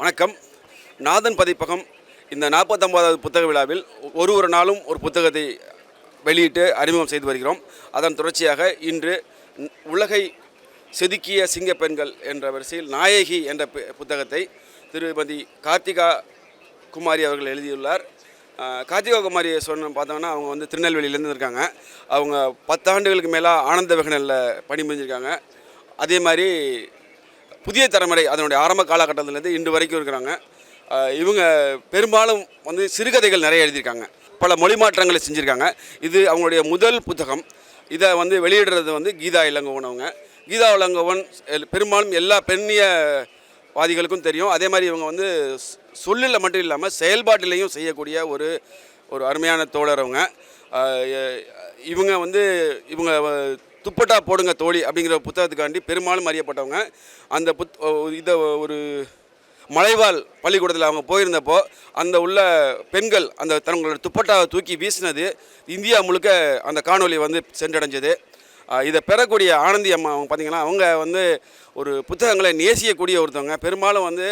வணக்கம். நாதன் பதிப்பகம் இந்த நாற்பத்தொம்போதாவது புத்தக விழாவில் ஒரு ஒரு நாளும் ஒரு புத்தகத்தை வெளியிட்டு அறிமுகம் செய்து வருகிறோம். அதன் தொடர்ச்சியாக இன்று உலகை செதுக்கிய சிங்க பெண்கள் என்ற வரிசையில் நாயகி என்ற புத்தகத்தை திருமதி கார்த்திகா குமாரி அவர்கள் எழுதியுள்ளார். கார்த்திகா குமாரி சொன்ன பார்த்தோம்னா அவங்க வந்து திருநெல்வேலியிலேருந்து இருக்காங்க. அவங்க பத்தாண்டுகளுக்கு மேலே ஆனந்த விகடனில் பணிபுரிஞ்சிருக்காங்க அதே மாதிரி புதிய தலைமுறை அதனுடைய ஆரம்ப காலகட்டத்திலேருந்து இன்று வரைக்கும் இருக்கிறாங்க. இவங்க பெரும்பாலும் வந்து சிறுகதைகள் நிறைய எழுதியிருக்காங்க. பல மொழி மாற்றங்களை செஞ்சுருக்காங்க. இது அவங்களுடைய முதல் புத்தகம். இதை வந்து வெளியிடுறது வந்து கீதா இளங்கோவன் அவங்க. கீதா இளங்கோவன் எல்- பெரும்பாலும் எல்லா பெண்ணிய வாதிகளுக்கும் தெரியும். அதே மாதிரி இவங்க வந்து சொல்லில் மட்டும் இல்லாமல் செயல்பாட்டிலையும் செய்யக்கூடிய ஒரு ஒரு அருமையான தோழர் அவங்க. இவங்க வந்து இவங்க துப்பட்டா போடுங்க தோழி அப்படிங்கிற புத்தகத்துக்காண்டி பெரும்பாலும் அறியப்பட்டவங்க. அந்த புத் இதை ஒரு மலைவாழ் பள்ளிக்கூடத்தில் அவங்க போயிருந்தப்போ அந்த உள்ள பெண்கள் அந்த தங்களோட துப்பட்டாவை தூக்கி வீசினது இந்தியா முழுக்க அந்த காணொலி வந்து சென்றடைஞ்சது. இதை பெறக்கூடிய ஆனந்தி அம்மா அவங்க பார்த்திங்கன்னா அவங்க வந்து ஒரு புத்தகங்களை நேசிக்கக்கூடிய ஒருத்தவங்க. பெரும்பாலும் வந்து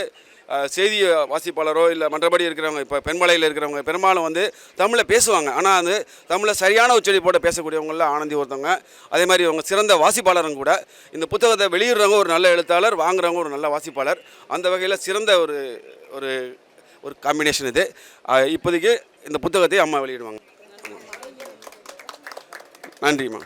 செய்தி வாசிப்பாளரோ இல்லை மற்றபடி இருக்கிறவங்க இப்போ பெண்மலையில் இருக்கிறவங்க பெரும்பாலும் வந்து தமிழை பேசுவாங்க. ஆனால் வந்து தமிழை சரியான உச்சரிப்போட பேசக்கூடியவங்களில் ஆனந்தி ஒருத்தவங்க. அதே மாதிரி அவங்க சிறந்த வாசிப்பாளரும் கூட. இந்த புத்தகத்தை வெளியிடுறவங்க ஒரு நல்ல எழுத்தாளர் வாங்குறவங்க ஒரு நல்ல வாசிப்பாளர். அந்த வகையில் சிறந்த ஒரு ஒரு ஒரு காம்பினேஷன் இது. இப்போதைக்கு இந்த புத்தகத்தை அம்மா வெளியிடுவாங்க. நன்றிம்மா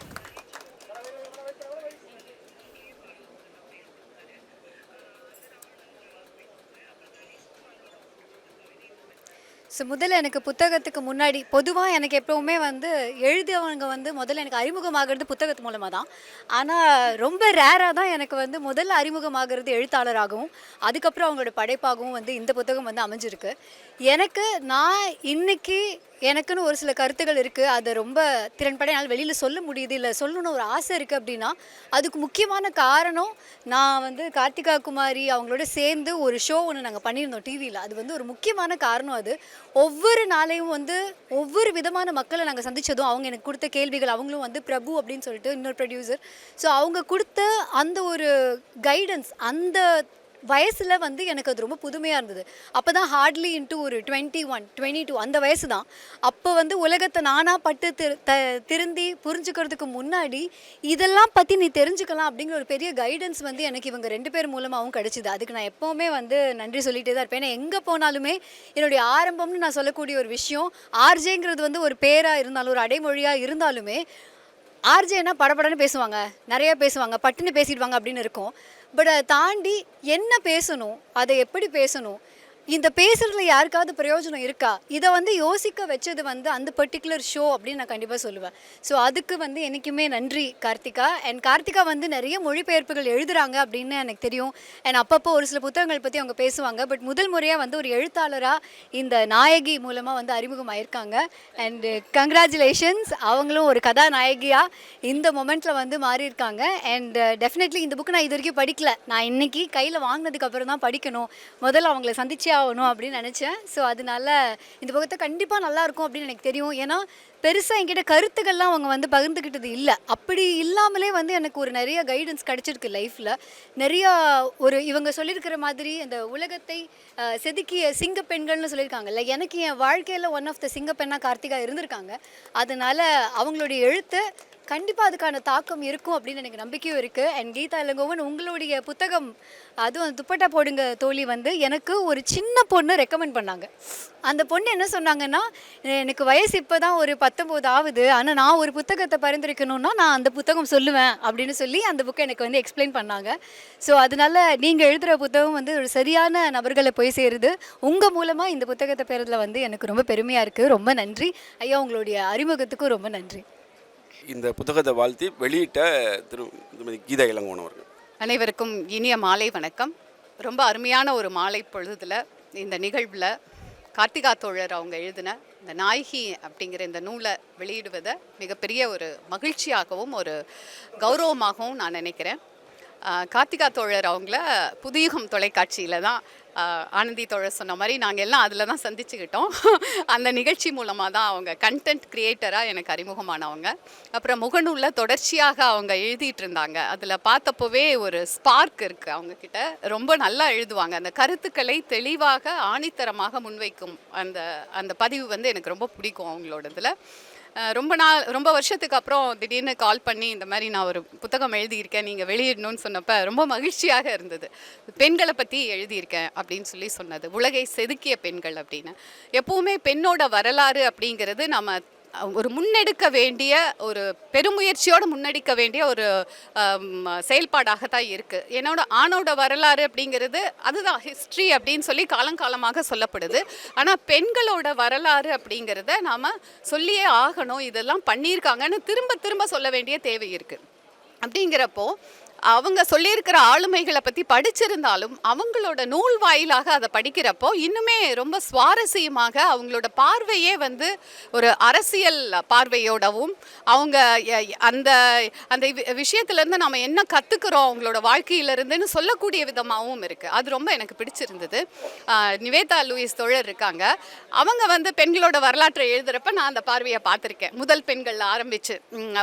ஸோ முதல்ல எனக்கு புத்தகத்துக்கு முன்னாடி பொதுவாக எனக்கு எப்பவுமே வந்து எழுதியவங்க வந்து முதல்ல எனக்கு அறிமுகமாகிறது புத்தகத்து மூலமாக தான் ஆனால் ரொம்ப ரேராக தான் எனக்கு வந்து முதல்ல அறிமுகமாகிறது எழுத்தாளராகவும் அதுக்கப்புறம் அவங்களோட படைப்பாகவும் வந்து இந்த புத்தகம் வந்து அமைஞ்சிருக்கு. எனக்கு நான் இன்னைக்கு எனக்குன்னு ஒரு சில கருத்துகள் இருக்குது அதை ரொம்ப திறன்பட என்னால் வெளியில் சொல்ல முடியுது. இல்லை சொல்லணும்னு ஒரு ஆசை இருக்குது அப்படின்னா அதுக்கு முக்கியமான காரணம் நான் வந்து கார்த்திகா குமாரி அவங்களோட சேர்ந்து ஒரு ஷோ ஒன்று நாங்கள் பண்ணியிருந்தோம் டிவியில் அது வந்து ஒரு முக்கியமான காரணம் அது. ஒவ்வொரு நாளையும் வந்து ஒவ்வொரு விதமான மக்களை நாங்கள் சந்திச்சதும் அவங்க எனக்கு கொடுத்த கேள்விகள் அவங்களும் வந்து பிரபு அப்படின்னு சொல்லிட்டு இன்னொரு ப்ரொடியூசர் ஸோ அவங்க கொடுத்த அந்த ஒரு கைடன்ஸ் அந்த வயசில் வந்து எனக்கு அது ரொம்ப புதுமையாக இருந்தது. அப்போ தான் ஹார்ட்லி இன்ட்டு ஒரு டுவெண்ட்டி ஒன் டுவெண்ட்டி டூ அந்த வயசு தான் அப்போ வந்து உலகத்தை நானாக பட்டு திரு த திருந்தி புரிஞ்சுக்கிறதுக்கு முன்னாடி இதெல்லாம் பற்றி நீ தெரிஞ்சுக்கலாம் அப்படிங்கிற ஒரு பெரிய கைடன்ஸ் வந்து எனக்கு இவங்க ரெண்டு பேர் மூலமாகவும் கிடச்சிது. அதுக்கு நான் எப்போவுமே வந்து நன்றி சொல்லிகிட்டே தான் இருப்பேன். ஏன்னா எங்கே போனாலுமே என்னுடைய ஆரம்பம்னு நான் சொல்லக்கூடிய ஒரு விஷயம் ஆர்ஜேங்கிறது வந்து ஒரு பேராக இருந்தாலும் ஒரு அடைமொழியாக இருந்தாலுமே ஆர்ஜேனா படபடன்னு பேசுவாங்க. நிறையா பேசுவாங்க. பட்டுன்னு பேசிடுவாங்க அப்படின்னு இருக்கும். பட் அதை தாண்டி என்ன பேசணும்? அதை எப்படி பேசணும்? இந்த பேசுறதுல யாருக்காவது பிரயோஜனம் இருக்கா? இதை வந்து யோசிக்க வச்சது வந்து அந்த பர்டிகுலர் ஷோ அப்படின்னு நான் கண்டிப்பாக சொல்லுவேன். ஸோ அதுக்கு வந்து என்றைக்குமே நன்றி கார்த்திகா. அண்ட் கார்த்திகா வந்து நிறைய மொழிபெயர்ப்புகள் எழுதுறாங்க அப்படின்னு எனக்கு தெரியும். அண்ட் அப்பப்போ ஒரு சில புத்தகங்கள் பற்றி அவங்க பேசுவாங்க. பட் முதல் முறையாக வந்து ஒரு எழுத்தாளராக இந்த நாயகி மூலமாக வந்து அறிமுகமாயிருக்காங்க அண்டு கங்க்ராச்சுலேஷன்ஸ் அவங்களும் ஒரு கதாநாயகியாக இந்த மொமெண்ட்டில் வந்து மாறியிருக்காங்க. அண்ட் டெஃபினெட்லி இந்த புக்கு நான் இது வரைக்கும் படிக்கல. நான் இன்னைக்கு கையில் வாங்கினதுக்கு அப்புறம் தான் படிக்கணும். முதல்ல அவங்கள சந்திச்சே ஆகணும் அப்படின்னு நினச்சேன். ஸோ அதனால இந்த பக்கத்தை கண்டிப்பாக நல்லாயிருக்கும் அப்படின்னு எனக்கு தெரியும். ஏன்னா பெருசாக என்கிட்ட கருத்துக்கள்லாம் அவங்க வந்து பகிர்ந்துக்கிட்டது இல்லை. அப்படி இல்லாமலே வந்து எனக்கு ஒரு நிறைய கைடன்ஸ் கிடச்சிருக்கு லைஃப்பில் நிறையா ஒரு இவங்க சொல்லியிருக்கிற மாதிரி அந்த உலகத்தை செதுக்கிய சிங்க பெண்கள்னு சொல்லியிருக்காங்கல்ல எனக்கு என் வாழ்க்கையில் ஒன் ஆஃப் த சிங்க பெண்ணாக கார்த்திகா இருந்திருக்காங்க. அதனால அவங்களுடைய எழுத்து கண்டிப்பாக அதுக்கான தாக்கம் இருக்கும் அப்படின்னு எனக்கு நம்பிக்கையும் இருக்குது அண்ட் கீதா இளங்கோவன் உங்களுடைய புத்தகம் அதுவும் அந்த துப்பட்டா போடுங்க தோழி வந்து எனக்கு ஒரு சின்ன பொண்ணு ரெக்கமெண்ட் பண்ணாங்க. அந்த பொண்ணு என்ன சொன்னாங்கன்னா எனக்கு வயசு இப்போ தான் ஒரு பத்தொம்போது ஆகுது. ஆனால் நான் ஒரு புத்தகத்தை பரிந்துரைக்கணும்னா நான் அந்த புத்தகம் சொல்லுவேன் அப்படின்னு சொல்லி அந்த புக்கை எனக்கு வந்து எக்ஸ்பிளைன் பண்ணாங்க. ஸோ அதனால நீங்கள் எழுதுகிற புத்தகம் வந்து ஒரு சரியான நபர்களை போய் சேருது. உங்கள் மூலமாக இந்த புத்தகத்தை பெறதில் வந்து எனக்கு ரொம்ப பெருமையாக இருக்குது ரொம்ப நன்றி. ஐயா உங்களுடைய அறிமுகத்துக்கும் ரொம்ப நன்றி. இந்த புத்தகத்தை வாழ்த்தி வெளியிட்ட திரு திருமதி கீதா இளங்கோன் அவர்கள். அனைவருக்கும் இனிய மாலை வணக்கம். ரொம்ப அருமையான ஒரு மாலை பொழுதில் இந்த நிகழ்வில் கார்த்திகா தோழர் அவங்க எழுதின இந்த நாயகி அப்படிங்கிற இந்த நூலை வெளியிடுவதை மிகப்பெரிய ஒரு மகிழ்ச்சியாகவும் ஒரு கௌரவமாகவும் நான் நினைக்கிறேன். கார்த்திகா தோழர் அவங்கள புதியுகம் தொலைக்காட்சியில் தான் ஆனந்தி தோழர் சொன்ன மாதிரி நாங்கள் எல்லாம் அதில் தான் சந்திச்சுக்கிட்டோம். அந்த நிகழ்ச்சி மூலமாக தான் அவங்க கண்டென்ட் கிரியேட்டராக எனக்கு அறிமுகமானவங்க. அப்புறம் முகநூலில் தொடர்ச்சியாக அவங்க எழுதிட்டு இருந்தாங்க. அதில் பார்த்தப்போவே ஒரு ஸ்பார்க் இருக்குது அவங்கக்கிட்ட ரொம்ப நல்லா எழுதுவாங்க. அந்த கருத்துக்களை தெளிவாக ஆணித்தரமாக முன்வைக்கும் அந்த அந்த பதிவு வந்து எனக்கு ரொம்ப பிடிக்கும் அவங்களோடதுல. இதில் ரொம்ப நாள் ரொம்ப வருஷத்துக்கு அப்புறம் திடீர்னு கால் பண்ணி இந்த மாதிரி நான் ஒரு புத்தகம் எழுதியிருக்கேன் நீங்கள் வெளியிடணும்னு சொன்னப்ப ரொம்ப மகிழ்ச்சியாக இருந்தது. பெண்களை பற்றி எழுதியிருக்கேன் அப்படின்னு சொல்லி சொன்னது. உலகை செதுக்கிய பெண்கள் அப்படின்னு. எப்பவுமே பெண்ணோட வரலாறு அப்படிங்கிறது நம்ம ஒரு முன்னெடுக்க வேண்டிய ஒரு பெருமுயற்சியோடு முன்னெடுக்க வேண்டிய ஒரு செயல்பாடாக தான் இருக்குது என்னோட ஆணோட வரலாறு அப்படிங்கிறது அதுதான் ஹிஸ்ட்ரி அப்படின்னு சொல்லி காலங்காலமாக சொல்லப்படுது. ஆனால் பெண்களோட வரலாறு அப்படிங்கிறத நாம் சொல்லியே ஆகணும். இதெல்லாம் பண்ணியிருக்காங்கன்னு திரும்ப திரும்ப சொல்ல வேண்டிய தேவை இருக்குது அப்படிங்கிறப்போ அவங்க சொல்லியிருக்கிற ஆளுமைகளை பற்றி படிச்சிருந்தாலும் அவங்களோட நூல் வாயிலாக அதை படிக்கிறப்போ இன்னுமே ரொம்ப சுவாரஸ்யமாக அவங்களோட பார்வையே வந்து ஒரு அரசியல் பார்வையோடவும் அவங்க அந்த அந்த வி- விஷயத்துலேருந்து நம்ம என்ன கற்றுக்குறோம் அவங்களோட வாழ்க்கையிலேருந்துன்னு சொல்லக்கூடிய விதமாகவும் இருக்குது அது ரொம்ப எனக்கு பிடிச்சிருந்தது. நிவேதா லூயிஸ் தோழர் இருக்காங்க. அவங்க வந்து பெண்களோட வரலாற்றை எழுதுகிறப்ப நான் அந்த பார்வையை பார்த்துருக்கேன். முதல் பெண்கள் ஆரம்பிச்சு.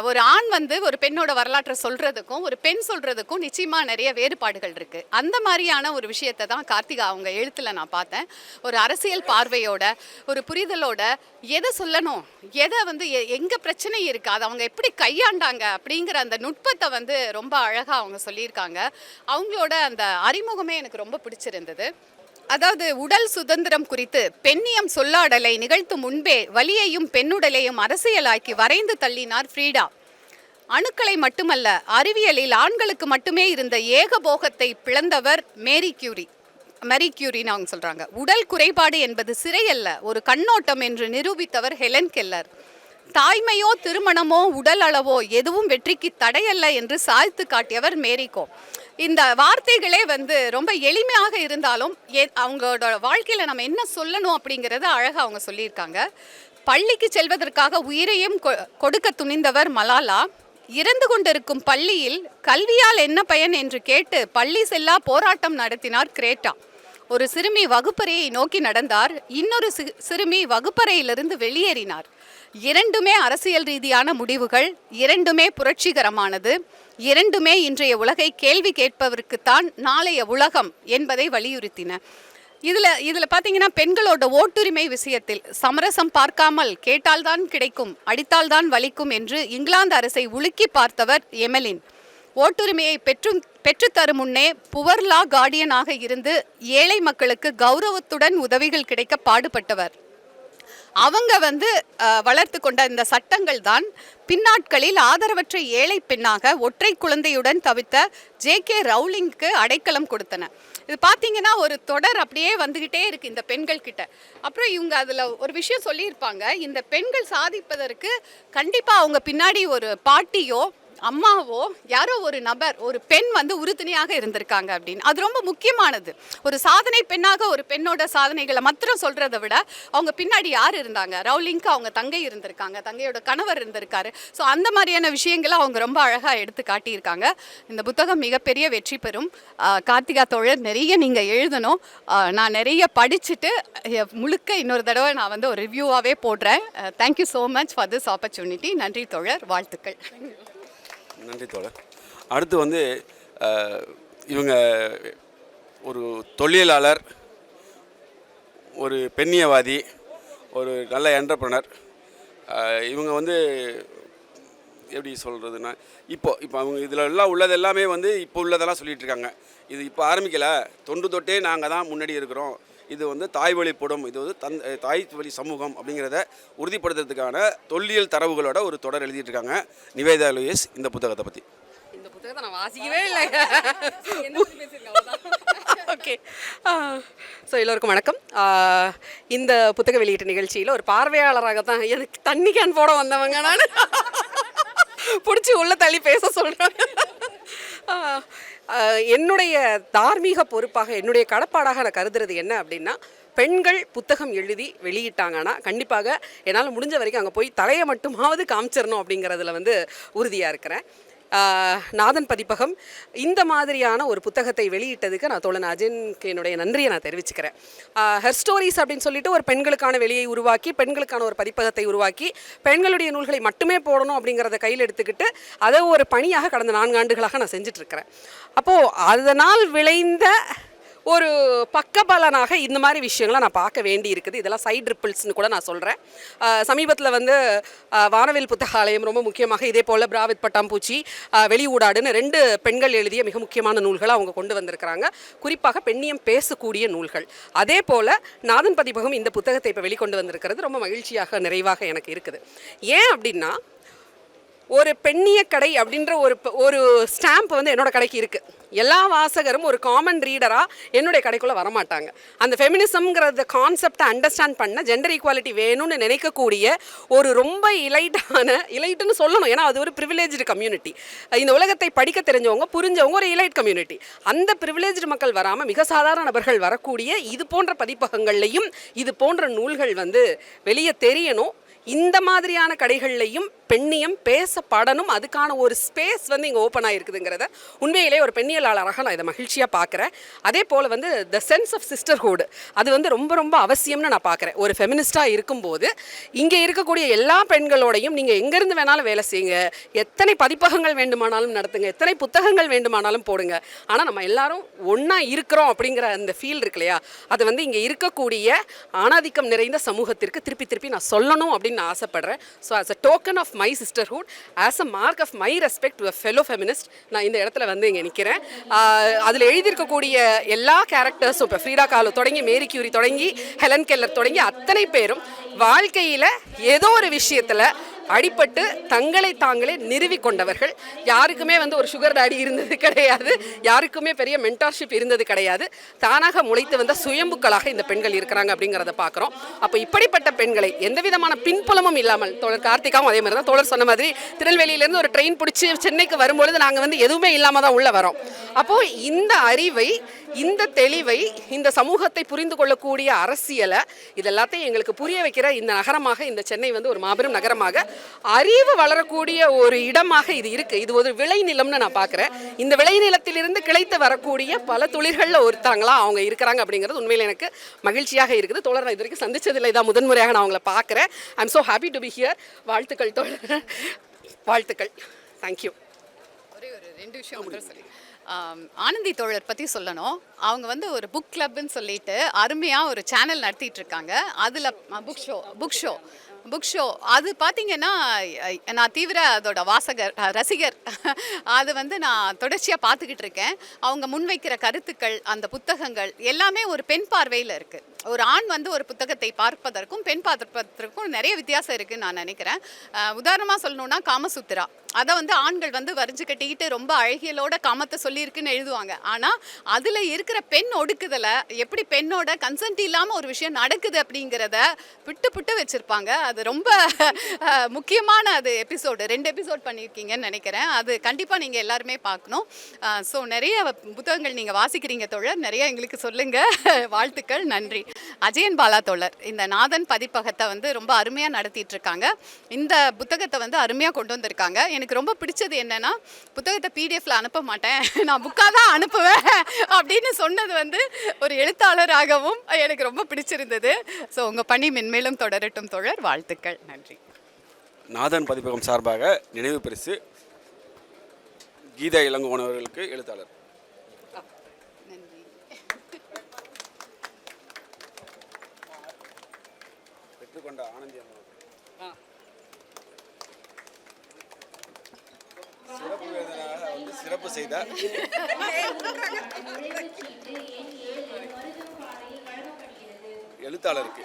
ஒரு ஆண் வந்து ஒரு பெண்ணோட வரலாற்றை சொல்கிறதுக்கும் ஒரு பெண் சொல்கிற சொல்றதுக்கும் நிச்சயமா நிறைய வேறுபாடுகள் இருக்கு. அந்த மாதிரியான ஒரு விஷயத்தை தான் கார்த்திகா அவங்க எழுத்துல நான் பார்த்தேன். ஒரு அரசியல் பார்வையோட ஒரு புரிதலோட எதை சொல்லணும்? எதை வந்து எ- எங்க பிரச்சனை இருக்கு? அதை அவங்க எப்படி கையாண்டாங்க? அப்படிங்கிற அந்த நுட்பத்தை வந்து ரொம்ப அழகா அவங்க சொல்லியிருக்காங்க. அவங்களோட அந்த அறிமுகமே எனக்கு ரொம்ப பிடிச்சிருந்தது. அதாவது உடல் சுதந்திரம் குறித்து பெண்ணியம் சொல்லாடலை நிகழ்த்தும் முன்பே வலியையும் பெண்ணுடலையும் அரசியலாக்கி வரைந்து தள்ளினார் ஃப்ரீடா. அணுக்களை மட்டுமல்ல அறிவியலில் ஆண்களுக்கு மட்டுமே இருந்த ஏகபோகத்தை பிளந்தவர் மேரி கியூரி. மேரி கியூரின்னு அவங்க சொல்கிறாங்க உடல் குறைபாடு என்பது சிறையல்ல ஒரு கண்ணோட்டம் என்று நிரூபித்தவர் ஹெலன் கெல்லர். தாய்மையோ திருமணமோ உடல் அளவோ எதுவும் வெற்றிக்கு தடையல்ல என்று சாய்த்து காட்டியவர் மேரிகோ இந்த வார்த்தைகளே வந்து ரொம்ப எளிமையாக இருந்தாலும் அவங்களோட வாழ்க்கையில் நம்ம என்ன சொல்லணும் அப்படிங்கறத அழகாக அவங்க சொல்லியிருக்காங்க. பள்ளிக்கு செல்வதற்காக உயிரையும் கொ- கொடுக்க துணிந்தவர் மலாலா. இறந்து கொண்டிருக்கும் பள்ளியில் கல்வியால் என்ன பயன் என்று கேட்டு பள்ளி செல்லா போராட்டம் நடத்தினார் கிரேட்டா. ஒரு சிறுமி வகுப்பறையை நோக்கி நடந்தார். இன்னொரு சிறுமி வகுப்பறையிலிருந்து வெளியேறினார். இரண்டுமே அரசியல் ரீதியான முடிவுகள் இரண்டுமே புரட்சிகரமானது இரண்டுமே இன்றைய உலகை கேள்வி கேட்பவருக்குத்தான் நாளைய உலகம் என்பதை வலியுறுத்தின. இதில் இதில் பார்த்தீங்கன்னா பெண்களோட ஓட்டுரிமை விஷயத்தில் சமரசம் பார்க்காமல் கேட்டால்தான் கிடைக்கும் அடித்தால்தான் வலிக்கும் என்று இங்கிலாந்து அரசை உலுக்கி பார்த்தவர் எமெலின். ஓட்டுரிமையை பெற்று பெற்றுத்தரும் முன்னே புவர் லா கார்டியனாக இருந்து ஏழை மக்களுக்கு கௌரவத்துடன் உதவிகள் கிடைக்க பாடுபட்டவர். அவங்க வந்து வளர்த்து கொண்ட இந்த சட்டங்கள் தான் பின்னாட்களில் ஆதரவற்ற ஏழை பெண்ணாக ஒற்றை குழந்தையுடன் தவித்த ஜே கே ரவுலிங்க்கு அடைக்கலம் கொடுத்தன. இது பார்த்தீங்கன்னா ஒரு தொடர் அப்படியே வந்துக்கிட்டே இருக்குது இந்த பெண்கள் கிட்ட. அப்புறம் இவங்க அதில் ஒரு விஷயம் சொல்லியிருப்பாங்க இந்த பெண்கள் சாதிப்பதற்கு கண்டிப்பாக அவங்க பின்னாடி ஒரு பாட்டியோ அம்மாவோ யாரோ ஒரு நபர் ஒரு பெண் வந்து உறுதுணையாக இருந்திருக்காங்க அப்படின்னு. அது ரொம்ப முக்கியமானது. ஒரு சாதனை பெண்ணாக ஒரு பெண்ணோட சாதனைகளை மாத்திரம் சொல்றதை விட அவங்க பின்னாடி யார் இருந்தாங்க? ரவுலிங்க்கு அவங்க தங்கை இருந்திருக்காங்க. தங்கையோட கணவர் இருந்திருக்காரு. ஸோ அந்த மாதிரியான விஷயங்களை அவங்க ரொம்ப அழகாக எடுத்து காட்டியிருக்காங்க. இந்த புத்தகம் மிகப்பெரிய வெற்றி பெறும். கார்த்திகா தோழர் நிறைய நீங்கள் எழுதணும். நான் நிறைய படிச்சுட்டு முழுக்க இன்னொரு தடவை நான் வந்து ஒரு ரிவ்யூவாகவே போடுறேன். Thank you so much for this opportunity நன்றி தோழர். வாழ்த்துக்கள். நன்றி தோழர். அடுத்து வந்து இவங்க ஒரு தொழிலாளர் ஒரு பெண்ணியவாதி ஒரு நல்ல என்டர்பிரனர் இவங்க வந்து எப்படி சொல்கிறதுனா இப்போ இப்போ அவங்க இதில் எல்லாம் உள்ளது எல்லாமே வந்து இப்போ உள்ளதெல்லாம் சொல்லிகிட்ருக்காங்க இது இப்போ ஆரம்பிக்கலை. தொன்று தொட்டே நாங்கள் தான் முன்னாடி இருக்கிறோம். இது வந்து தாய் வழி புடம் இது வந்து தன் தாய் வழி சமூகம் அப்படிங்கிறத உறுதிப்படுத்துறதுக்கான தொல்லியல் தரவுகளோட ஒரு தொடர் எழுதிட்டு இருக்காங்க நிவேதா லூயிஸ் இந்த புத்தகத்தை பற்றி இந்த புத்தகத்தை நான் வாசிக்கவே இல்லை. ஓகே. ஸோ எல்லோருக்கும் வணக்கம். இந்த புத்தக வெளியீட்டு நிகழ்ச்சியில் ஒரு பார்வையாளராக தான் எனக்கு தண்ணி கேன் போட வந்தவங்க நான். பிடிச்சி உள்ள தள்ளி பேச சொல்கிறேன் என்னுடைய தார்மீக பொறுப்பாக என்னுடைய கடப்பாடாக நான் கருதுறது என்ன அப்படின்னா பெண்கள் புத்தகம் எழுதி வெளியிட்டாங்கன்னா கண்டிப்பாக என்னால் முடிஞ்ச வரைக்கும் அங்கே போய் தலையை மட்டுமாவது காமிச்சிடணும் அப்படிங்கிறதுல வந்து உறுதியாக இருக்கிறேன். நாதன் பதிப்பகம் இந்த மாதிரியான ஒரு புத்தகத்தை வெளியிட்டதுக்கு நான் தோழன் அஜயனுக்கு என்னுடைய நன்றியை நான் தெரிவிச்சுக்கிறேன். ஹெர் ஸ்டோரிஸ் அப்படின்னு சொல்லிட்டு ஒரு பெண்களுக்கான வெளியை உருவாக்கி பெண்களுக்கான ஒரு பதிப்பகத்தை உருவாக்கி பெண்களுடைய நூல்களை மட்டுமே போடணும் அப்படிங்கிறத கையில் எடுத்துக்கிட்டு அதை ஒரு பணியாக கடந்த நான்கு ஆண்டுகளாக நான் செஞ்சிட்ருக்கிறேன். அப்போது அதனால் விளைந்த ஒரு பக்கபலனாக இந்த மாதிரி விஷயங்களை நான் பார்க்க வேண்டி இருக்குது இதெல்லாம் சைட் ரிப்பிள்ஸ்னு கூட நான் சொல்கிறேன் சமீபத்தில் வந்து வானவில் புத்தகாலயம் ரொம்ப முக்கியமாக இதே போல் பிராவித் பட்டாம்பூச்சி வெளியூடாடுன்னு ரெண்டு பெண்கள் எழுதிய மிக முக்கியமான நூல்களை அவங்க கொண்டு வந்திருக்கிறாங்க. குறிப்பாக பெண்ணியம் பேசக்கூடிய நூல்கள். அதே போல் நாதன் பதிப்பகம் இந்த புத்தகத்தை இப்போ வெளிக்கொண்டு வந்திருக்கிறது. ரொம்ப மகிழ்ச்சியாக நிறைவாக எனக்கு இருக்குது. ஏன் அப்படின்னா ஒரு பெண்ணிய கடை அப்படின்ற ஒரு ஒரு ஸ்டாம்ப் வந்து என்னோட கடைக்கு இருக்குது எல்லா வாசகரும் ஒரு காமன் ரீடராக என்னுடைய கடைக்குள்ளே வரமாட்டாங்க. அந்த ஃபெமினிசம்ங்கிறத கான்செப்டை அண்டர்ஸ்டாண்ட் பண்ண ஜெண்டர் ஈக்குவாலிட்டி வேணும்னு நினைக்கக்கூடிய ஒரு ரொம்ப இலைட்டான இலைட்டுன்னு சொல்லணும். ஏன்னா அது ஒரு ப்ரிவிலேஜ்டு கம்யூனிட்டி இந்த உலகத்தை படிக்க தெரிஞ்சவங்க புரிஞ்சவங்க ஒரு இலைட் கம்யூனிட்டி அந்த ப்ரிவிலேஜ்டு மக்கள் வராமல் மிக சாதாரண நபர்கள் வரக்கூடிய இது போன்ற பதிப்பகங்கள்லையும் இது போன்ற நூல்கள் வந்து வெளியே தெரியணும். இந்த மாதிரியான கடைகள்லையும் பெண்ணியம் பேசப்படணும் அதுக்கான ஒரு ஸ்பேஸ் வந்து இங்கே ஓப்பன் ஆகிருக்குதுங்கிறத உண்மையிலே ஒரு பெண்ணியலாளராக நான் இதை மகிழ்ச்சியாக பார்க்குறேன். அதே போல் வந்து த சென்ஸ் ஆஃப் சிஸ்டர்ஹுட் அது வந்து ரொம்ப ரொம்ப அவசியம்னு நான் பார்க்குறேன். ஒரு ஃபெமினிஸ்டாக இருக்கும்போது இங்கே இருக்கக்கூடிய எல்லா பெண்களோடையும் நீங்கள் எங்கேருந்து வேணாலும் வேலை செய்யுங்க. எத்தனை பதிப்பகங்கள் வேண்டுமானாலும் நடத்துங்க. எத்தனை புத்தகங்கள் வேண்டுமானாலும் போடுங்க. ஆனால் நம்ம எல்லாரும் ஒன்றா இருக்கிறோம் அப்படிங்கிற அந்த ஃபீல் இருக்கு இல்லையா? அது வந்து இங்கே இருக்கக்கூடிய ஆணாதிக்கம் நிறைந்த சமூகத்திற்கு திருப்பி திருப்பி நான் சொல்லணும் அப்படின்னு நான் ஆசைப்படுறேன். So as a token of my sisterhood as a mark of my respect to fellow feminist நான் இந்த இடத்துல வந்து இங்கே நிற்கிறேன் அதில் எழுதியிருக்கக்கூடிய எல்லா கேரக்டர்ஸும் இப்போ ஃப்ரீடா காலோ தொடங்கி மேரி கியூரி தொடங்கி ஹெலன் கெல்லர் தொடங்கி அத்தனை பேரும் வாழ்க்கையில் ஏதோ ஒரு விஷயத்தில் அடிபட்டு தங்களை தாங்களே நிறுவி கொண்டவர்கள். யாருக்குமே வந்து ஒரு சுகர் டாடி இருந்தது கிடையாது. யாருக்குமே பெரிய மென்டார்ஷிப் இருந்தது கிடையாது. தானாக முளைத்து வந்த சுயம்புக்களாக இந்த பெண்கள் இருக்கிறாங்க அப்படிங்கிறத பார்க்குறோம். அப்போ இப்படிப்பட்ட பெண்களை எந்த விதமான பின்புலமும் இல்லாமல் தோழர் கார்த்திகாவும் அதே மாதிரி தான் தோழர் சொன்ன மாதிரி திருநெல்வேலியிலேருந்து ஒரு ட்ரெயின் பிடிச்சி சென்னைக்கு வரும்பொழுது நாங்கள் வந்து எதுவுமே இல்லாமல் தான் உள்ளே வரோம். அப்போது இந்த அறிவை இந்த தெளிவை இந்த சமூகத்தை புரிந்து கொள்ளக்கூடிய அரசியலை இது எல்லாத்தையும் எங்களுக்கு புரிய வைக்கிற இந்த நகரமாக இந்த சென்னை வந்து ஒரு மாபெரும் நகரமாக அறிவு வளரக்கூடிய ஒரு இடமாக இது இருக்கு. இது ஒரு விளைநிலம்னு நான் பார்க்குறேன் இந்த விளைநிலத்திலிருந்து கிளைத்து வரக்கூடிய பல தொழில்களில் ஒருத்தாங்களா அவங்க இருக்கிறாங்க அப்படிங்கிறது உண்மையில் எனக்கு மகிழ்ச்சியாக இருக்குது. தோழர் நான் இது வரைக்கும் சந்திச்சதில்லை. இதான் முதன்முறையாக நான் அவங்கள பார்க்குறேன் I am so happy to be here வாழ்த்துக்கள் தோழர். வாழ்த்துக்கள். தேங்க்யூ ஒரே ஒரு ரெண்டு விஷயம் சொல்லி ஆனந்தி தோழர் பற்றி சொல்லணும். அவங்க வந்து ஒரு புக் கிளப்னு சொல்லிட்டு அருமையாக ஒரு சேனல் நடத்திட்டு இருக்காங்க. அதில் book show book show book show அது பார்த்தீங்கன்னா நான் தீவிர அதோட வாசகர் ரசிகர். அது வந்து நான் தொடர்ச்சியாக பார்த்துக்கிட்டு இருக்கேன். அவங்க முன்வைக்கிற கருத்துக்கள் அந்த புத்தகங்கள் எல்லாமே ஒரு பெண் பார்வையில் இருக்குது ஒரு ஆண் வந்து ஒரு புத்தகத்தை பார்ப்பதற்கும் பெண் பார்ப்பதற்கும் நிறைய வித்தியாசம் இருக்குதுன்னு நான் நினைக்கிறேன். உதாரணமாக சொல்லணுன்னா காமசூத்திரா. அதை வந்து ஆண்கள் வந்து வரிஞ்சு கட்டிக்கிட்டு ரொம்ப அழகியலோட காமத்தை சொல்லியிருக்குன்னு எழுதுவாங்க. ஆனால் அதில் இருக்கிற பெண் ஒடுக்குதலை எப்படி பெண்ணோட கன்சென்ட் இல்லாமல் ஒரு விஷயம் நடக்குது அப்படிங்கிறத விட்டு புட்டு வச்சுருப்பாங்க. அது ரொம்ப முக்கியமான அது எபிசோடு ரெண்டு எபிசோட் பண்ணியிருக்கீங்கன்னு நினைக்கிறேன். அது கண்டிப்பாக நீங்கள் எல்லாருமே பார்க்கணும். ஸோ நிறைய புத்தகங்கள் நீங்கள் வாசிக்கிறீங்க தோழர். நிறைய எங்களுக்கு சொல்லுங்கள் வாழ்த்துக்கள். நன்றி. அஜயன் பாலா தோழர் இந்த நாதன் பதிப்பகத்தை வந்து ரொம்ப அருமையாக நடத்திட்டு இருக்காங்க. இந்த புத்தகத்தை வந்து அருமையாக கொண்டு வந்திருக்காங்க. எனக்கு ரொம்ப பிடிச்சது என்னன்னா புத்தகத்தை பிடிஎஃப்ல அனுப்ப மாட்டேன். நான் புக்காக தான் அனுப்புவேன். அப்படின்னு சொன்னது வந்து ஒரு எழுத்தாளராகவும் எனக்கு ரொம்ப பிடிச்சிருந்தது. ஸோ உங்கள் பணி மென்மேலும் தொடரட்டும் தோழர். வாழ்த்துக்கள். நன்றி. நாதன் பதிப்பகம் சார்பாக நினைவு பரிசு கீதா இளங்கோவன் அவர்களுக்கு எழுத்தாளர் பெற்றுக்கொண்ட ஆனந்தி சிறப்பு விருந்தினராக வந்து சிறப்பு செய்தார் எழுத்தாளருக்கு.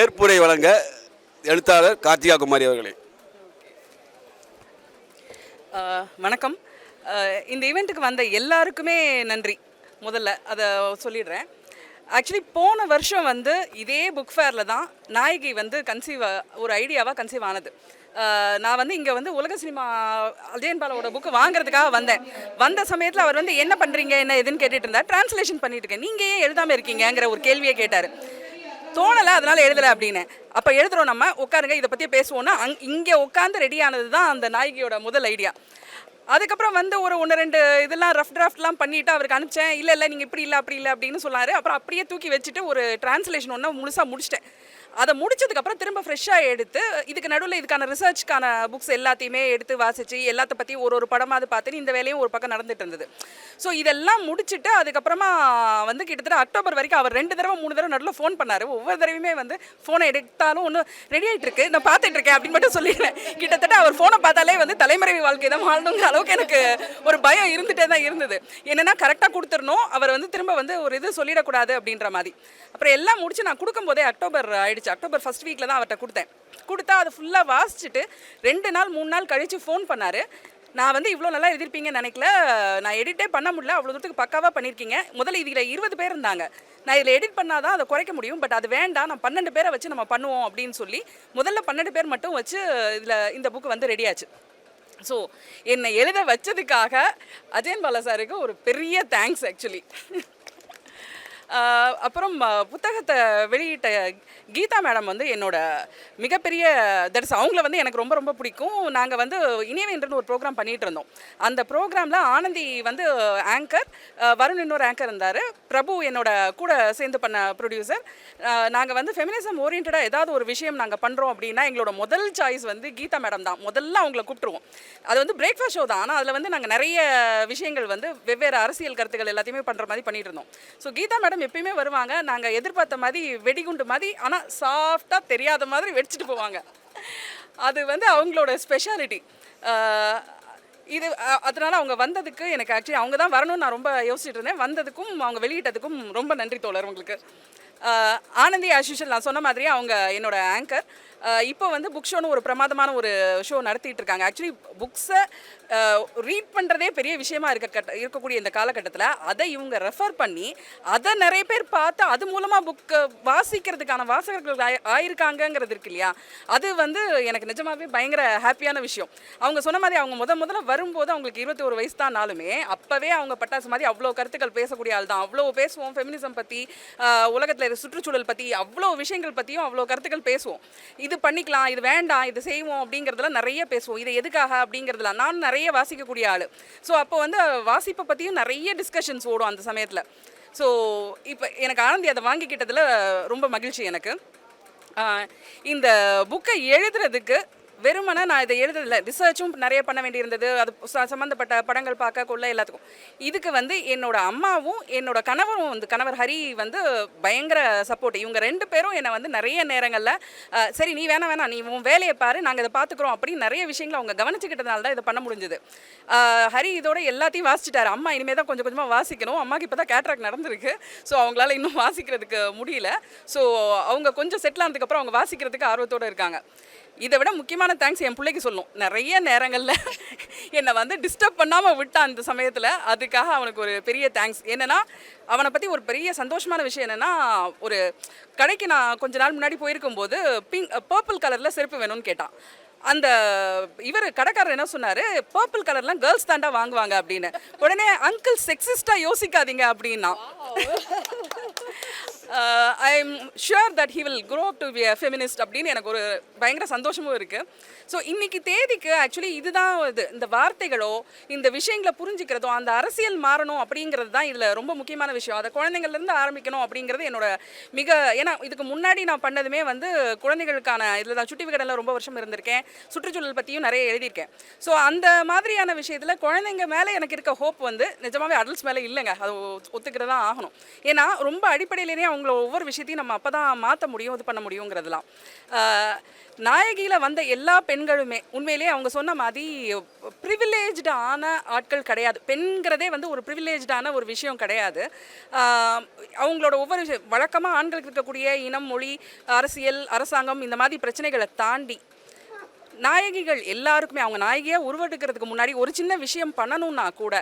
ஏற்புரை வழங்க எழுத்தாளர் கார்த்திகா குமாரி அவர்களே வணக்கம். இந்த ஈவெண்ட்டுக்கு வந்த எல்லாருக்குமே நன்றி. முதல்ல அதை சொல்லிடுறேன். ஆக்சுவலி போன வருஷம் வந்து இதே புக் ஃபேரில் தான் நாயகி வந்து கன்சீவ் ஒரு ஐடியாவாக கன்சீவ் ஆனது. நான் வந்து இங்கே வந்து உலக சினிமா அஜயன் பாலாவோட புக்கு வாங்குறதுக்காக வந்தேன். வந்த சமயத்தில் அவர் வந்து என்ன பண்ணுறீங்க என்ன எதுன்னு கேட்டுட்டு இருந்தார். டிரான்ஸ்லேஷன் பண்ணிட்டு இருக்கேன். நீங்கள் ஏன் எழுதாமல் இருக்கீங்கங்கிற ஒரு கேள்வியை கேட்டார். தோணலை அதனால் எழுதலை அப்படின்னு. அப்போ எழுதுறோம் நம்ம உட்காருங்க இதை பற்றி பேசுவோம்னா அங் இங்கே உட்காந்து ரெடி ஆனது தான் அந்த நாயகியோட முதல் ஐடியா அதுக்கப்புறம் வந்து ஒரு ஒன்று ரெண்டு இதெல்லாம் ரஃப் டிராஃப்ட்லாம் பண்ணிவிட்டு அவருக்கு அனுப்பிச்சேன். இல்லை இல்லை நீங்கள் இப்படி இல்லை அப்படி இல்லை அப்படின்னு சொன்னார். அப்புறம் அப்படியே தூக்கி வச்சுட்டு ஒரு டிரான்ஸ்லேஷன் ஒன்று முழுசாக முடிச்சிட்டேன். அதை முடிச்சதுக்கப்புறம் திரும்ப ஃப்ரெஷ்ஷாக எடுத்து இதுக்கு நடுவில் இதுக்கான ரிசர்ச்க்கான புக்ஸ் எல்லாத்தையுமே எடுத்து வாசித்து எல்லாத்த பற்றி ஒரு ஒரு படமாவது பார்த்துன்னு இந்த வேலையும் ஒரு பக்கம் நடந்துட்டு இருந்தது. ஸோ இதெல்லாம் முடிச்சுட்டு அதுக்கப்புறமா வந்து கிட்டத்தட்ட அக்டோபர் வரைக்கும் அவர் ரெண்டு தடவை மூணு தடவை நடுவில் ஃபோன் பண்ணார். ஒவ்வொரு தடவையுமே வந்து ஃபோனை எடுத்தாலும் ஒன்று ரெடி ஆகிட்டு இருக்கு நான் பார்த்துட்டு இருக்கேன் அப்படின்னு மட்டும் சொல்லிடுறேன் கிட்டத்தட்ட அவர் ஃபோனை பார்த்தாலே வந்து தலைமறைவு வாழ்க்கை தான் வாழணுங்கிற அளவுக்கு எனக்கு ஒரு பயம் இருந்துகிட்டே தான் இருந்தது. என்னென்னா கரெக்டாக கொடுத்துடணும். அவர் வந்து திரும்ப வந்து ஒரு இது சொல்லிடக்கூடாது அப்படின்ற மாதிரி. அப்புறம் எல்லாம் முடிச்சு நான் கொடுக்கும்போதே அக்டோபர் ஆயிடுச்சு. அக்டோபர் ஃபர்ஸ்ட் வீக்கில் தான் அவர்கிட்ட கொடுத்தேன். கொடுத்தா அது ஃபுல்லாக வாசிச்சுட்டு ரெண்டு நாள் மூணு நாள் கழித்து ஃபோன் பண்ணார். நான் வந்து இவ்வளோ நல்லா எழுதிருப்பீங்கன்னு நினைக்கல. நான் எடிட்டே பண்ண முடியல. அவ்வளோ தூரத்துக்கு பக்காவாக பண்ணியிருக்கீங்க. முதல்ல இதில் இருபது பேர் இருந்தாங்க. நான் இதில் எடிட் பண்ணால் தான் அதை குறைக்க முடியும். பட் அது வேண்டாம். நான் பன்னெண்டு பேரை வச்சு நம்ம பண்ணுவோம் அப்படின்னு சொல்லி முதல்ல பன்னெண்டு பேர் மட்டும் வச்சு இதில் இந்த புக்கு வந்து ரெடியாச்சு ஸோ என்னை எழுத வச்சதுக்காக அஜயன் பாலா சாருக்கு ஒரு பெரிய தேங்க்ஸ் ஆக்சுவலி அப்புறம் புத்தகத்தை வெளியிட்ட கீதா மேடம் வந்து என்னோட மிகப்பெரிய தட்ஸ் அவங்கள வந்து எனக்கு ரொம்ப ரொம்ப பிடிக்கும். நாங்கள் வந்து இனியவேன்றன்னு ஒரு ப்ரோக்ராம் பண்ணிகிட்டு இருந்தோம் அந்த ப்ரோக்ராமில் ஆனந்தி வந்து ஆங்கர் வருண் இன்னொரு ஆங்கர் இருந்தார். பிரபு என்னோட கூட சேர்ந்து பண்ண ப்ரொடியூசர் நாங்கள் வந்து ஃபெமினிசம் ஓரியன்டாக ஏதாவது ஒரு விஷயம் நாங்கள் பண்ணுறோம் அப்படின்னா எங்களோட முதல் சாய்ஸ் வந்து கீதா மேடம் தான். முதல்ல அவங்கள கூப்பிட்டுருவோம். அது வந்து பிரேக்ஃபாஸ்ட் ஷோ தான். ஆனால் அதில் வந்து நாங்கள் நிறைய விஷயங்கள் வந்து வெவ்வேறு அரசியல் கருத்துக்கள் எல்லாத்தையுமே பண்ணுற மாதிரி பண்ணிட்டு இருந்தோம் ஸோ கீதா மேடம் எப்பயுமே வருவாங்க. நாங்கள் எதிர்பார்த்த மாதிரி வெடிகுண்டு மாதிரி ஆனால் சாஃப்டாக தெரியாத மாதிரி வெடிச்சிட்டு போவாங்க. அது வந்து அவங்களோட ஸ்பெஷாலிட்டி இது அதனால் அதனால அவங்க வந்ததுக்கு எனக்கு ஆக்சுவலி அவங்க தான் வரணும்னு நான் ரொம்ப யோசிச்சுட்டு இருந்தேன். வந்ததுக்கும் அவங்க வெளியிட்டதுக்கும் ரொம்ப நன்றி தோழர் உங்களுக்கு. ஆனந்தி ஆஷிஷல் நான் சொன்ன மாதிரியே அவங்க என்னோட ஆங்கர் இப்போ வந்து புக் ஷோன்னு ஒரு பிரமாதமான ஒரு ஷோ நடத்திட்டு இருக்காங்க. ஆக்சுவலி புக்ஸை ரீட் பண்ணுறதே பெரிய விஷயமா இருக்க கட்ட இருக்கக்கூடிய இந்த காலகட்டத்தில் அதை இவங்க ரெஃபர் பண்ணி அதை நிறைய பேர் பார்த்து அது மூலமாக புக்கு வாசிக்கிறதுக்கான வாசகர்கள் ஆயி- ஆயிருக்காங்கங்கிறது இருக்கு இல்லையா? அது வந்து எனக்கு நிஜமாகவே பயங்கர ஹாப்பியான விஷயம். அவங்க சொன்ன மாதிரி அவங்க முத முதல்ல வரும்போது அவங்களுக்கு இருபத்தி ஒரு வயசு தான் நாளுமே அப்போவே அவங்க பட்டாசு மாதிரி அவ்வளோ கருத்துக்கள் பேசக்கூடிய ஆள் தான். அவ்வளோ பேசுவோம் ஃபெமினிசம் பற்றி உலகத்தில் சுற்றுச்சூழல் பற்றி அவ்வளோ விஷயங்கள் பற்றியும் அவ்வளோ கருத்துக்கள் பேசுவோம். இது பண்ணிக்கலாம் இது வேண்டாம் இது செய்வோம் அப்படிங்கிறதுல நிறைய பேசுவோம். இது எதுக்காக அப்படிங்கிறதுல நான் நிறைய நிறைய வாசிக்கக்கூடிய ஆள். ஸோ அப்போ வந்து வாசிப்பை பற்றியும் நிறைய டிஸ்கஷன்ஸ் ஓடும் அந்த சமயத்தில். ஸோ இப்போ எனக்கு ஆனந்தி அதை வாங்கிக்கிட்டதில் ரொம்ப மகிழ்ச்சி எனக்கு. இந்த புக்கை எழுதுறதுக்கு வெறுமனே நான் இதை எழுதுறதில்ல ரிசர்ச்சும் நிறைய பண்ண வேண்டியிருந்தது. அது ச- சம்மந்தப்பட்ட படங்கள் பார்க்க கொள்ள எல்லாத்துக்கும். இதுக்கு வந்து என்னோட அம்மாவும் என்னோட கணவரும் வந்து கணவர் ஹரி வந்து பயங்கர சப்போர்ட் இவங்க ரெண்டு பேரும் என்னை வந்து நிறைய நேரங்களில் சரி நீ வேணாம் வேணாம் நீ உன் வேலையை பாரு நாங்கள் இதை பார்த்துக்குறோம் அப்படின்னு நிறைய விஷயங்களை அவங்க கவனிச்சுக்கிட்டதுனால தான் இதை பண்ண முடிஞ்சது. ஹரி இதோட எல்லாத்தையும் வாசிச்சிட்டாரு. அம்மா இனிமேல் தான் கொஞ்சம் கொஞ்சமாக வாசிக்கணும். அம்மாவுக்கு இப்போ தான் கேட்ராக் நடந்திருக்கு. ஸோ அவங்களால இன்னும் வாசிக்கிறதுக்கு முடியல. ஸோ அவங்க கொஞ்சம் செட்டில் ஆனதுக்கப்புறம் அவங்க வாசிக்கிறதுக்கு ஆர்வத்தோடு இருக்காங்க. இதை விட முக்கியமான தேங்க்ஸ் என் பிள்ளைக்கு சொல்லும் நிறைய நேரங்களில் என்னை வந்து டிஸ்டர்ப் பண்ணாமல் விட்டான் இந்த சமயத்தில் அதுக்காக அவனுக்கு ஒரு பெரிய தேங்க்ஸ் என்னென்னா அவனை பற்றி ஒரு பெரிய சந்தோஷமான விஷயம் என்னென்னா ஒரு கடைக்கு நான் கொஞ்ச நாள் முன்னாடி போயிருக்கும்போது பிங்க் பர்பிள் கலரில் செருப்பு வேணும்னு கேட்டான். அந்த இவர் கடைக்காரர் என்ன சொன்னார்? பர்பிள் கலர்லாம் கேர்ள்ஸ் தாண்டா வாங்குவாங்க அப்படின்னு. உடனே அங்கிள் செக்ஸிஸ்டாக யோசிக்காதீங்க அப்படின்னா. I am sure that he will grow up to be feminist அப்படின்னு எனக்கு ஒரு பயங்கர சந்தோஷமும் இருக்குது ஸோ இன்னைக்கு தேதிக்கு ஆக்சுவலி இதுதான் இது இந்த வார்த்தைகளோ இந்த விஷயங்களை புரிஞ்சுக்கிறதோ அந்த அரசியல் மாறணும் அப்படிங்கிறது தான் இதில் ரொம்ப முக்கியமான விஷயம். அதை குழந்தைங்கள்லேருந்து ஆரம்பிக்கணும் அப்படிங்கிறது என்னோட மிக ஏன்னா இதுக்கு முன்னாடி நான் பண்ணதுமே வந்து குழந்தைகளுக்கான இதில் தான் சுட்டி விகடனில் ரொம்ப வருஷம் இருந்திருக்கேன். சுற்றுச்சூழல் பற்றியும் நிறைய எழுதியிருக்கேன். ஸோ அந்த மாதிரியான விஷயத்தில் குழந்தைங்க மேலே எனக்கு இருக்க ஹோப் வந்து நிஜமாவே அடல்ட்ஸ் மேலே இல்லைங்க. அது ஒத்துக்கிட்டு தான் ஆகணும். ஏன்னா ரொம்ப அடிப்படையிலேயே அவங்கள ஒவ்வொரு விஷயத்தையும் நம்ம அப்போ தான் மாற்ற முடியும் இது பண்ண முடியுங்கிறதுலாம். நாயகியில் வந்த எல்லா பெண்களுமே உண்மையிலேயே அவங்க சொன்ன மாதிரி ப்ரிவிலேஜ்டு ஆட்கள் கிடையாது. பெண்கிறதே வந்து ஒரு ப்ரிவிலேஜ்டான ஒரு விஷயம் கிடையாது. அவங்களோட ஒவ்வொரு விஷயம் வழக்கமாக ஆண்களுக்கு இருக்கக்கூடிய இனம் மொழி அரசியல் அரசாங்கம் இந்த மாதிரி பிரச்சனைகளை தாண்டி நாயகிகள் எல்லாருக்குமே அவங்க நாயகியாக உருவெடுக்கிறதுக்கு முன்னாடி ஒரு சின்ன விஷயம் பண்ணணும்னா கூட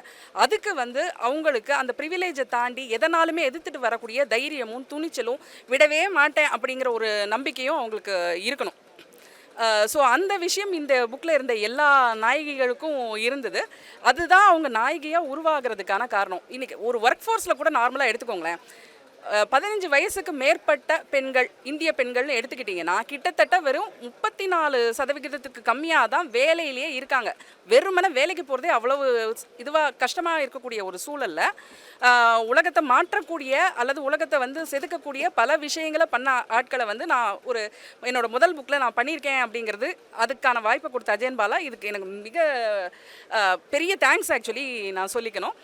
அதுக்கு வந்து அவங்களுக்கு அந்த ப்ரிவிலேஜை தாண்டி எதனாலுமே எதிர்த்துட்டு வரக்கூடிய தைரியமும் துணிச்சலும் விடவே மாட்டேன் அப்படிங்கிற ஒரு நம்பிக்கையும் அவங்களுக்கு இருக்கணும். ஸோ அந்த விஷயம் இந்த புக்கில் இருந்த எல்லா நாயகிகளுக்கும் இருந்தது. அதுதான் அவங்க நாயகியாக உருவாகிறதுக்கான காரணம். இன்றைக்கி ஒரு ஒர்க் ஃபோர்ஸில் கூட நார்மலாக எடுத்துக்கோங்களேன். பதினஞ்சு வயசுக்கு மேற்பட்ட பெண்கள் இந்திய பெண்கள்னு எடுத்துக்கிட்டிங்கன்னா கிட்டத்தட்ட வெறும் முப்பத்தி நாலு சதவிகிதத்துக்கு கம்மியாக தான் வேலையிலேயே இருக்காங்க. வெறுமனே வேலைக்கு போகிறதே அவ்வளவு இதுவாக கஷ்டமாக இருக்கக்கூடிய ஒரு சூழலில். உலகத்தை மாற்றக்கூடிய அல்லது உலகத்தை வந்து செதுக்கக்கூடிய பல விஷயங்களை பண்ண ஆட்களை வந்து நான் ஒரு என்னோட முதல் புக்கில் நான் பண்ணியிருக்கேன் அப்படிங்கிறது அதுக்கான வாய்ப்பை கொடுத்த அஜயன் பாலா. இதுக்கு எனக்கு மிக பெரிய தேங்க்ஸ் ஆக்சுவலி நான் சொல்லிக்கணும்.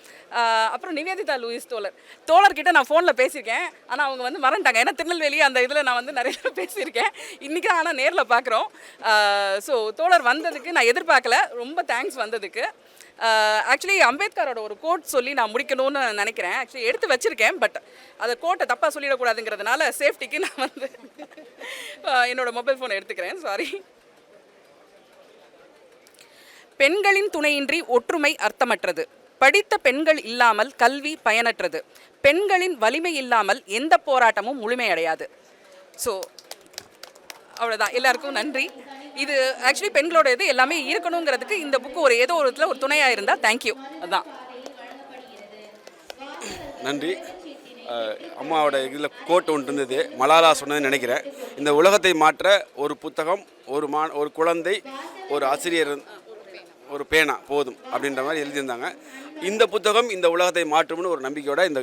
அப்புறம் நிவேதிதா லூயிஸ் தோழர். தோழர்கிட்ட நான் ஃபோனில் பேசியிருக்கேன். ஆனால் அவங்க வந்து மறந்துட்டாங்க. ஏன்னா திருநெல்வேலி அந்த இதில் நான் வந்து நிறைய பேசியிருக்கேன். இன்றைக்கி ஆனால் நேரில் பார்க்குறோம் ஸோ தோழர் வந்ததுக்கு நான் எதிர்பார்க்கல. ரொம்ப தேங்க்ஸ் வந்ததுக்கு. ஆக்சுவலி அம்பேத்கரோட ஒரு கோட் சொல்லி நான் முடிக்கணும்னு நினைக்கிறேன். ஆக்சுவலி எடுத்து வச்சுருக்கேன் பட் அந்த கோட்டை தப்பாக சொல்லிடக்கூடாதுங்கிறதுனால சேஃப்டிக்கு நான் வந்து என்னோடய மொபைல் ஃபோனை எடுத்துக்கிறேன். சாரி பெண்களின் துணையின்றி ஒற்றுமை அர்த்தமற்றது. படித்த பெண்கள் இல்லாமல் கல்வி பயனற்றது. பெண்களின் வலிமை இல்லாமல் எந்த போராட்டமும் முழுமையடையாது. ஸோ அவ்வளோதான் எல்லாருக்கும் நன்றி. இது ஆக்சுவலி பெண்களோட இது எல்லாமே இருக்கணுங்கிறதுக்கு இந்த புக்கு ஒரு ஏதோ ஒரு இதில் ஒரு துணையாக இருந்தால் தேங்க்யூ அதுதான் நன்றி. அம்மாவோட இதில் கோட் ஒன்று இருந்தது. மலாலா சொன்னதுன்னு நினைக்கிறேன். இந்த உலகத்தை மாற்ற ஒரு புத்தகம் ஒரு மா ஒரு குழந்தை ஒரு ஆசிரியர் ஒரு பேனா போதும் அப்படின்ற மாதிரி எழுதியிருந்தாங்க. இந்த புத்தகம் இந்த உலகத்தை மாற்றும்னு ஒரு நம்பிக்கையோட இந்த